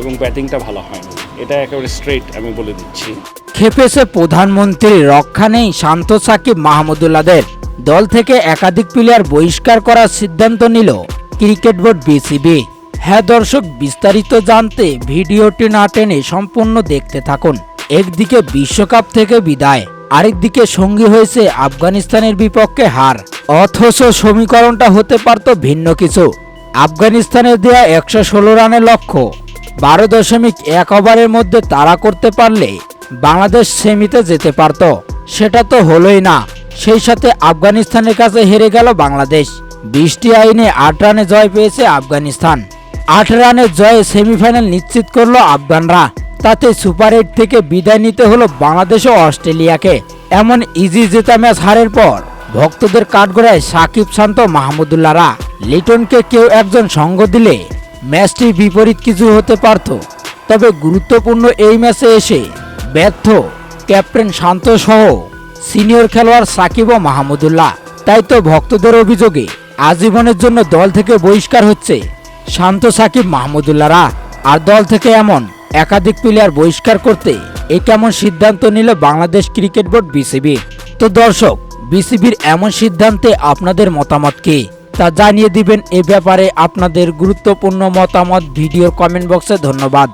এবং ব্যাটিংটা ভালো হয়নি এটা একেবারে স্ট্রেট আমি বলে দিচ্ছি। খেপেছে প্রধানমন্ত্রী রক্ষা নেই শান্ত সাকিব মাহমুদুল্লাদের। দল থেকে একাধিক প্লেয়ার বহিষ্কার করার সিদ্ধান্ত নিল ক্রিকেট বোর্ড বিসিবি। হ্যাঁ দর্শক, বিস্তারিত জানতে ভিডিওটি না টেনে সম্পূর্ণ দেখতে থাকুন। একদিকে বিশ্বকাপ থেকে বিদায়, আরেকদিকে সঙ্গী হয়েছে আফগানিস্তানের বিপক্ষে হার। অথচ সমীকরণটা হতে পারত ভিন্ন কিছু। আফগানিস্তানের দেয়া একশো ষোলো রানের লক্ষ্য বারো দশমিক এক ওভারের মধ্যে তাড়া করতে পারলে বাংলাদেশ সেমিতে যেতে পারত। সেটা তো হলোই না। সেই সাথে আফগানিস্তানের কাছে হেরে গেল বাংলাদেশ। বৃষ্টি আইনে আট রানে জয় পেয়েছে আফগানিস্তান। আট রানের জয়ে সেমিফাইনাল নিশ্চিত করল আফগানরা। তাতে সুপার এইট থেকে বিদায় নিতে হলো বাংলাদেশ ও অস্ট্রেলিয়াকে। এমন ইজি জেতা ম্যাচ হারের পর ভক্তদের কাঠগড়ায় সাকিব শান্ত মাহমুদুল্লাহরা লিটনকে কেউ একজন সঙ্গ দিলে ম্যাচটি বিপরীত কিছু হতে পারত। তবে গুরুত্বপূর্ণ এই ম্যাচে এসে ব্যর্থ ক্যাপ্টেন শান্ত সহ সিনিয়র খেলোয়াড় সাকিব ও মাহমুদুল্লাহ। তাই তো ভক্তদের অভিযোগে আজীবনের জন্য দল থেকে বহিষ্কার হচ্ছে শান্ত সাকিব মাহমুদুল্লাহরা। আর দল থেকে এমন একাধিক প্লেয়ার বহিষ্কার করতে এ কেমন সিদ্ধান্ত নিল বাংলাদেশ ক্রিকেট বোর্ড বিসিবি? তো দর্শক, বিসিবির এমন সিদ্ধান্তে আপনাদের মতামত কি? তা জানিয়ে দিবেন। এ ব্যাপারে আপনাদের গুরুত্বপূর্ণ মতামত ভিডিওর কমেন্ট বক্সে ধন্যবাদ।